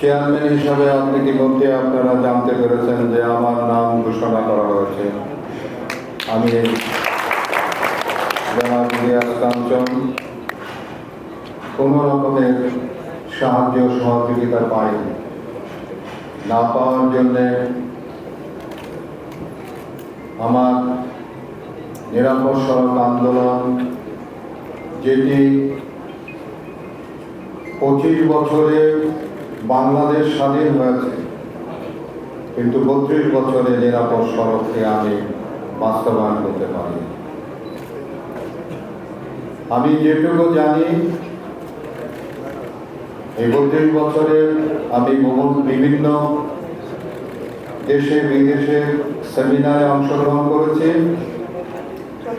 Chairman হিসাবে আপনি ইতিমধ্যে আপনারা জানতে পেরেছেন যে আমার নাম ঘোষণা করা হয়েছে? আমি কোনো রকমের সাহায্য সহযোগিতা পাইনি। না পাওয়ার জন্যে আমার নিরাপদ সড়ক আন্দোলন, যেটি পঁচিশ বছরে বাংলাদেশ স্বাধীন হয়েছে। কিন্তু বত্রিশ বছরে নিরাপদ সড়ককে আমি বাস্তবায়ন করতে পারি আমি যেটুকু জানি, এই বত্রিশ বছরে আমি বিভিন্ন দেশে বিদেশে সেমিনারে অংশগ্রহণ করেছি।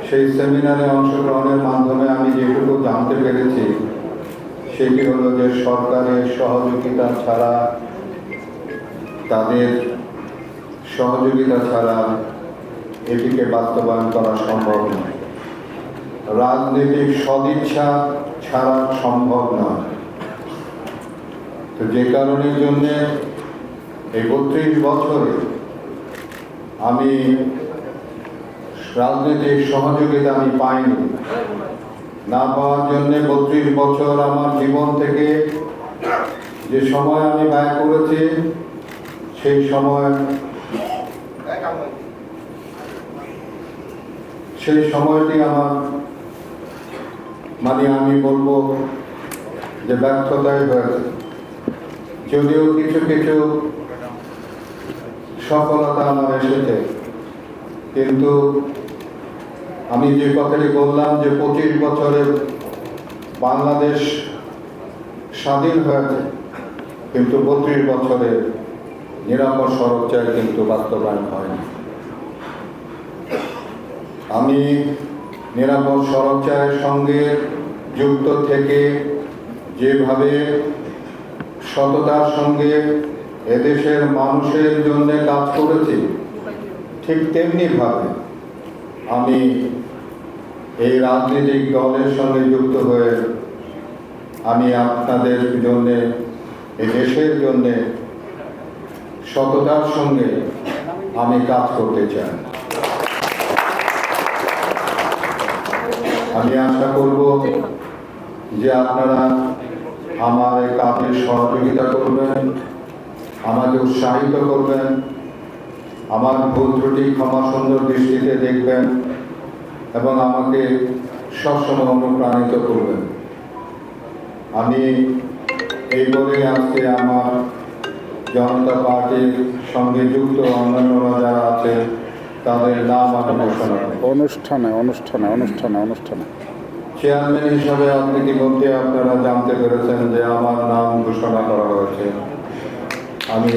সেই সেমিনারে অংশগ্রহণের মাধ্যমে আমি যেটুকু জানতে পেরেছি সেটি হলো যে সরকারের সহযোগিতা ছাড়া, তাদের সহযোগিতা ছাড়া এটিকে বাস্তবায়ন করা সম্ভব নয়। রাজনৈতিক সদিচ্ছা ছাড়া সম্ভব নয়। তো যে কারণের জন্যে এই বত্রিশ বছরে আমি রাজনৈতিক সহযোগিতা আমি পাইনি। না পাওয়ার জন্য বত্রিশ বছর আমার জীবন থেকে যে সময় আমি ব্যয় করেছি, সেই সময় সেই সময়টি আমার মানে আমি বলব যে ব্যর্থতাই হয়েছে। যদিও কিছু কিছু সফলতা আমার এসেছে, কিন্তু আমি যে কথাটি বললাম যে পঁচিশ বছরে বাংলাদেশ স্বাধীন হয়েছে, কিন্তু বত্রিশ বছরে নিরাপদ সড়ক চাই কিন্তু বাস্তবায়ন হয়নি। আমি নিরাপদ সড়ক চায়ের সঙ্গে যুক্ত থেকে যেভাবে সততার সঙ্গে এদেশের মানুষের জন্য কাজ করেছি, ঠিক তেমনিভাবে আমি এই রাজনৈতিক দলের সঙ্গে যুক্ত হয়ে আমি আপনাদের জন্যে, এই দেশের জন্যে সততার সঙ্গে আমি কাজ করতে চাই। আমি আশা করব যে আপনারা আমার এই কাজে সহযোগিতা করবেন, আমাকে উৎসাহিত করবেন, আমার ভুল ত্রুটি ক্ষমা সুন্দর দৃষ্টিতে দেখবেন। এবং আমাকে সবসময় অনুপ্রাণিত করবেন। আমি এই বলে আজকে আমার জনতা পার্টির সঙ্গে যুক্ত অন্যান্যরা যারা আছে তাদের নাম আমি অনুষ্ঠানে অনুষ্ঠানে অনুষ্ঠানে অনুষ্ঠানে। চেয়ারম্যান হিসাবে আপনি ইতিমধ্যে আপনারা জানতে পেরেছেন যে আমার নাম ঘোষণা করা হয়েছে। আমি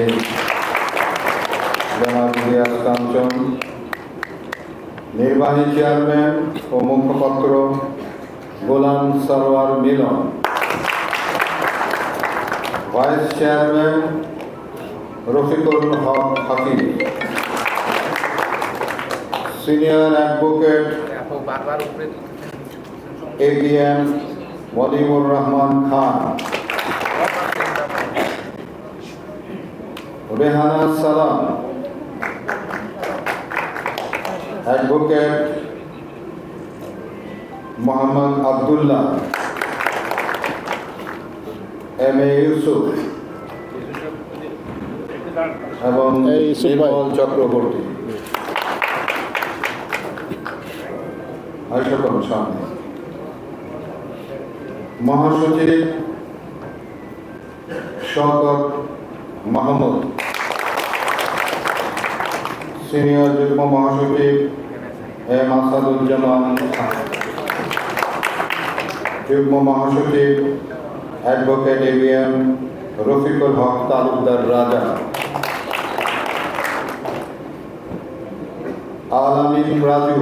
জনাব কাঞ্চন নির্বাহী চেয়ারম্যান ও মুখপাত্র Golam Sarwar Milon vice chairman Rafiqul Haque Hakim senior advocate বারবার উপরে এডিএম ওয়ালিমুর রহমান খান রেহানা সালাম advocate Mohammad Abdullah M A Yusuf এবং ভাই। চক্রবর্তী। সামনে। মহাসচিব শওকত মাহমুদ। সিনিয়র যুগ্ম মহাসচিব এম আসাদুজ্জামান যুগ্ম মহাসচিব অ্যাডভোকেট এবিএম রফিকুল হক তালুকদার রাজা। আলামিন রাজু।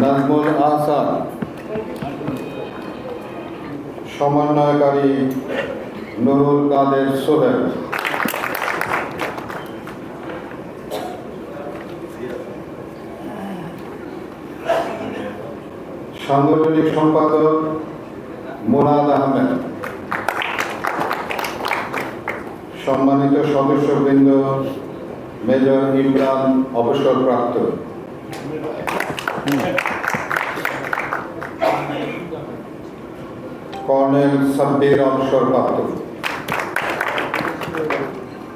নাজমুল আহসান। সমন্বয়কারী নুরুল কাদের সোহেল। সাংগঠনিক সম্পাদক মোনাদ আহমেদ। সম্মানিত সদস্যবৃন্দ মেজর ইমরান অবসরপ্রাপ্ত। কর্নেল সাব্বির অবসরপ্রাপ্ত